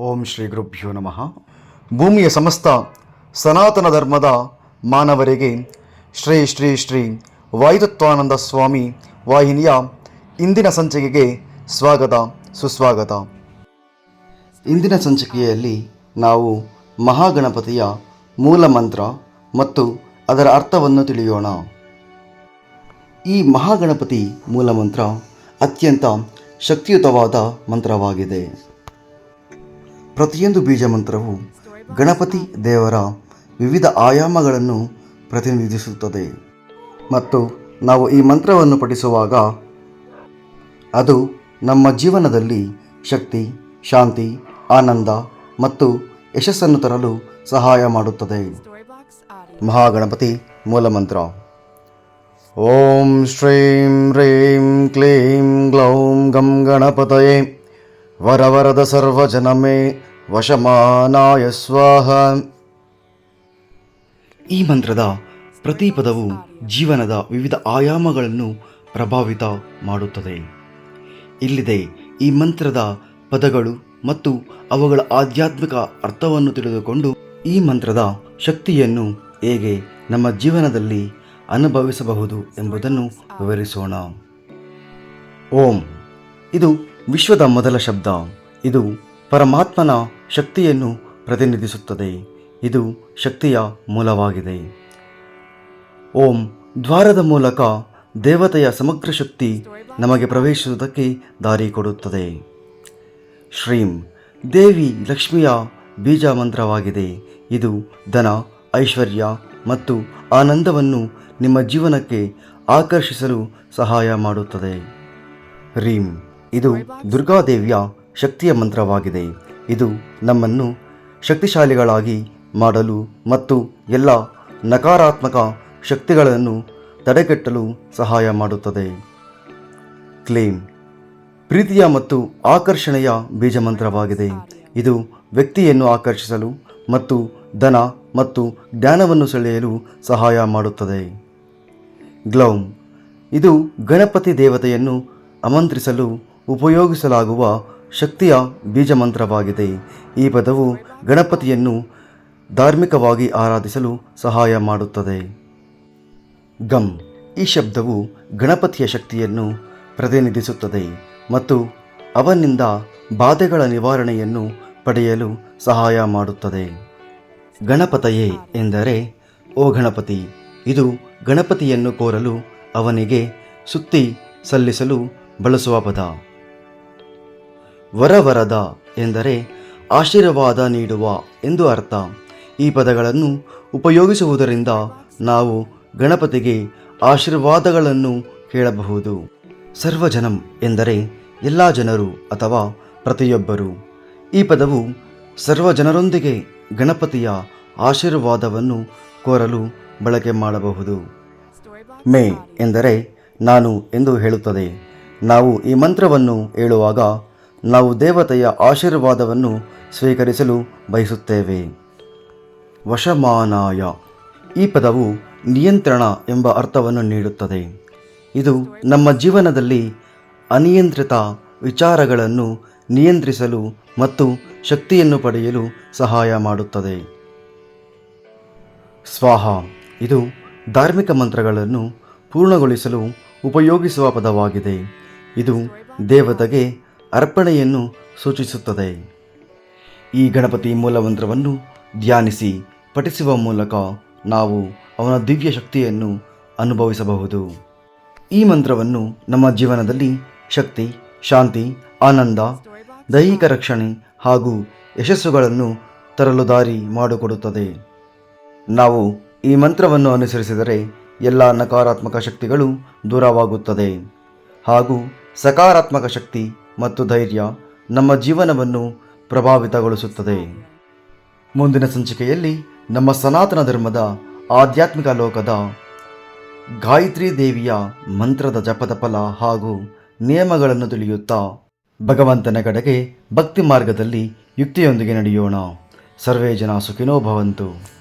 ಓಂ ಶ್ರೀ ಗುರುಭ್ಯೋ ನಮಃ. ಭೂಮಿಯ ಸಮಸ್ತ ಸನಾತನ ಧರ್ಮದ ಮಾನವರಿಗೆ ಶ್ರೀ ಶ್ರೀ ಶ್ರೀ ವಾಯುತತ್ವಾನಂದ ಸ್ವಾಮಿ ವಾಹಿನಿಯ ಇಂದಿನ ಸಂಚಿಕೆಗೆ ಸ್ವಾಗತ, ಸುಸ್ವಾಗತ. ಇಂದಿನ ಸಂಚಿಕೆಯಲ್ಲಿ ನಾವು ಮಹಾಗಣಪತಿಯ ಮೂಲ ಮಂತ್ರ ಮತ್ತು ಅದರ ಅರ್ಥವನ್ನು ತಿಳಿಯೋಣ. ಈ ಮಹಾಗಣಪತಿ ಮೂಲಮಂತ್ರ ಅತ್ಯಂತ ಶಕ್ತಿಯುತವಾದ ಮಂತ್ರವಾಗಿದೆ. ಪ್ರತಿಯೊಂದು ಬೀಜ ಮಂತ್ರವು ಗಣಪತಿ ದೇವರ ವಿವಿಧ ಆಯಾಮಗಳನ್ನು ಪ್ರತಿನಿಧಿಸುತ್ತದೆ. ಮತ್ತು ನಾವು ಈ ಮಂತ್ರವನ್ನು ಪಠಿಸುವಾಗ ಅದು ನಮ್ಮ ಜೀವನದಲ್ಲಿ ಶಕ್ತಿ, ಶಾಂತಿ, ಆನಂದ ಮತ್ತು ಯಶಸ್ಸನ್ನು ತರಲು ಸಹಾಯ ಮಾಡುತ್ತದೆ. ಮಹಾಗಣಪತಿ ಮೂಲಮಂತ್ರ. ಓಂ ಶ್ರೀಂ ಹ್ರೀಂ ಕ್ಲೀಂ ಗ್ಲೌಂ ಗಂ ಗಣಪತಯೇ. ವರವರದ ಸರ್ವಜನಮೇ. ವಶಮಾನಾಯ ಸ್ವಾಹ. ಈ ಮಂತ್ರದ ಪ್ರತಿ ಪದವು ಜೀವನದ ವಿವಿಧ ಆಯಾಮಗಳನ್ನು ಪ್ರಭಾವಿತ ಮಾಡುತ್ತದೆ. ಇಲ್ಲಿದೆ ಈ ಮಂತ್ರದ ಪದಗಳು ಮತ್ತು ಅವುಗಳ ಆಧ್ಯಾತ್ಮಿಕ ಅರ್ಥವನ್ನು ತಿಳಿದುಕೊಂಡು ಈ ಮಂತ್ರದ ಶಕ್ತಿಯನ್ನು ಹೇಗೆ ನಮ್ಮ ಜೀವನದಲ್ಲಿ ಅನುಭವಿಸಬಹುದು ಎಂಬುದನ್ನು ವಿವರಿಸೋಣ. ಓಂ. ಇದು ವಿಶ್ವದ ಮೊದಲ ಶಬ್ದ. ಇದು ಪರಮಾತ್ಮನ ಶಕ್ತಿಯನ್ನು ಪ್ರತಿನಿಧಿಸುತ್ತದೆ. ಇದು ಶಕ್ತಿಯ ಮೂಲವಾಗಿದೆ. ಓಂ, ದ್ವಾರದ ಮೂಲಕ ದೇವತೆಯ ಸಮಗ್ರ ಶಕ್ತಿ ನಮಗೆ ಪ್ರವೇಶಿಸುವುದಕ್ಕೆ ದಾರಿ ಕೊಡುತ್ತದೆ. ಶ್ರೀಂ, ದೇವಿ ಲಕ್ಷ್ಮಿಯ ಬೀಜ ಮಂತ್ರವಾಗಿದೆ ಇದು ಧನ, ಐಶ್ವರ್ಯ ಮತ್ತು ಆನಂದವನ್ನು ನಿಮ್ಮ ಜೀವನಕ್ಕೆ ಆಕರ್ಷಿಸಲು ಸಹಾಯ ಮಾಡುತ್ತದೆ. ರೀಂ, ಇದು ದುರ್ಗಾದೇವಿಯ ಶಕ್ತಿಯ ಮಂತ್ರವಾಗಿದೆ. ಇದು ನಮ್ಮನ್ನು ಶಕ್ತಿಶಾಲಿಗಳಾಗಿ ಮಾಡಲು ಮತ್ತು ಎಲ್ಲ ನಕಾರಾತ್ಮಕ ಶಕ್ತಿಗಳನ್ನು ತಡೆಗಟ್ಟಲು ಸಹಾಯ ಮಾಡುತ್ತದೆ. ಕ್ಲೇಮ್. ಪ್ರೀತಿಯ ಮತ್ತು ಆಕರ್ಷಣೆಯ ಬೀಜಮಂತ್ರವಾಗಿದೆ. ಇದು ವ್ಯಕ್ತಿಯನ್ನು ಆಕರ್ಷಿಸಲು ಮತ್ತು ಧನ ಮತ್ತು ಜ್ಞಾನವನ್ನು ಸೆಳೆಯಲು ಸಹಾಯ ಮಾಡುತ್ತದೆ. ಗ್ಲೌಮ್. ಇದು ಗಣಪತಿ ದೇವತೆಯನ್ನು ಆಮಂತ್ರಿಸಲು ಉಪಯೋಗಿಸಲಾಗುವ ಶಕ್ತಿಯ ಬೀಜಮಂತ್ರವಾಗಿದೆ. ಈ ಪದವು ಗಣಪತಿಯನ್ನು ಧಾರ್ಮಿಕವಾಗಿ ಆರಾಧಿಸಲು ಸಹಾಯ ಮಾಡುತ್ತದೆ. ಗಮ್ ಈ ಶಬ್ದವು ಗಣಪತಿಯ ಶಕ್ತಿಯನ್ನು ಪ್ರತಿನಿಧಿಸುತ್ತದೆ ಮತ್ತು ಅವನಿಂದ ಬಾಧೆಗಳ ನಿವಾರಣೆಯನ್ನು ಪಡೆಯಲು ಸಹಾಯ ಮಾಡುತ್ತದೆ. ಗಣಪತಯೇ ಎಂದರೆ, ಓ ಗಣಪತಿ, ಇದು ಗಣಪತಿಯನ್ನು ಕೋರಲು ಅವನಿಗೆ ಸುತ್ತಿ ಸಲ್ಲಿಸಲು ಬಳಸುವ ಪದ. ವರವರದ ಎಂದರೆ ಆಶೀರ್ವಾದ ನೀಡುವ ಎಂದು ಅರ್ಥ. ಈ ಪದಗಳನ್ನು ಉಪಯೋಗಿಸುವುದರಿಂದ ನಾವು ಗಣಪತಿಗೆ ಆಶೀರ್ವಾದಗಳನ್ನು ಕೇಳಬಹುದು. ಸರ್ವಜನಂ ಎಂದರೆ ಎಲ್ಲ ಜನರು ಅಥವಾ ಪ್ರತಿಯೊಬ್ಬರು. ಈ ಪದವು ಸರ್ವ ಜನರೊಂದಿಗೆ ಗಣಪತಿಯ ಆಶೀರ್ವಾದವನ್ನು ಕೋರಲು ಬಳಕೆ ಮಾಡಬಹುದು. ಮೇ ಎಂದರೆ ನಾನು ಎಂದು ಹೇಳುತ್ತದೆ. ನಾವು ಈ ಮಂತ್ರವನ್ನು ಹೇಳುವಾಗ ನಾವು ದೇವತೆಯ ಆಶೀರ್ವಾದವನ್ನು ಸ್ವೀಕರಿಸಲು ಬಯಸುತ್ತೇವೆ. ವಶಮಾನಾಯ. ಈ ಪದವು ನಿಯಂತ್ರಣ ಎಂಬ ಅರ್ಥವನ್ನು ನೀಡುತ್ತದೆ. ಇದು ನಮ್ಮ ಜೀವನದಲ್ಲಿ ಅನಿಯಂತ್ರಿತ ವಿಚಾರಗಳನ್ನು ನಿಯಂತ್ರಿಸಲು ಮತ್ತು ಶಕ್ತಿಯನ್ನು ಪಡೆಯಲು ಸಹಾಯ ಮಾಡುತ್ತದೆ. ಸ್ವಾಹ. ಇದು ಧಾರ್ಮಿಕ ಮಂತ್ರಗಳನ್ನು ಪೂರ್ಣಗೊಳಿಸಲು ಉಪಯೋಗಿಸುವ ಪದವಾಗಿದೆ. ಇದು ದೇವತೆಗೆ ಅರ್ಪಣೆಯನ್ನು ಸೂಚಿಸುತ್ತದೆ. ಈ ಗಣಪತಿ ಮೂಲಮಂತ್ರವನ್ನು ಧ್ಯಾನಿಸಿ, ಪಠಿಸುವ ಮೂಲಕ ನಾವು ಅವನ ದಿವ್ಯ ಶಕ್ತಿಯನ್ನು ಅನುಭವಿಸಬಹುದು. ಈ ಮಂತ್ರವನ್ನು ನಮ್ಮ ಜೀವನದಲ್ಲಿ ಶಕ್ತಿ, ಶಾಂತಿ, ಆನಂದ, ದೈಹಿಕ ರಕ್ಷಣೆ ಹಾಗೂ ಯಶಸ್ಸುಗಳನ್ನು ತರಲು ದಾರಿ ಮಾಡಿಕೊಡುತ್ತದೆ. ನಾವು ಈ ಮಂತ್ರವನ್ನು ಅನುಸರಿಸಿದರೆ ಎಲ್ಲ ನಕಾರಾತ್ಮಕ ಶಕ್ತಿಗಳು ದೂರವಾಗುತ್ತದೆ ಹಾಗೂ ಸಕಾರಾತ್ಮಕ ಶಕ್ತಿ ಮತ್ತು ಧೈರ್ಯ ನಮ್ಮ ಜೀವನವನ್ನು ಪ್ರಭಾವಿತಗೊಳಿಸುತ್ತದೆ. ಮುಂದಿನ ಸಂಚಿಕೆಯಲ್ಲಿ ನಮ್ಮ ಸನಾತನ ಧರ್ಮದ ಆಧ್ಯಾತ್ಮಿಕ ಲೋಕದ ಗಾಯತ್ರಿ ದೇವಿಯ ಮಂತ್ರದ ಜಪದ ಫಲ ಹಾಗೂ ನಿಯಮಗಳನ್ನು ತಿಳಿಯುತ್ತಾ ಭಗವಂತನ ಕಡೆಗೆ ಭಕ್ತಿ ಮಾರ್ಗದಲ್ಲಿ ಯುಕ್ತಿಯೊಂದಿಗೆ ನಡೆಯೋಣ. ಸರ್ವೇ ಜನ ಸುಖಿನೋ ಭವಂತು.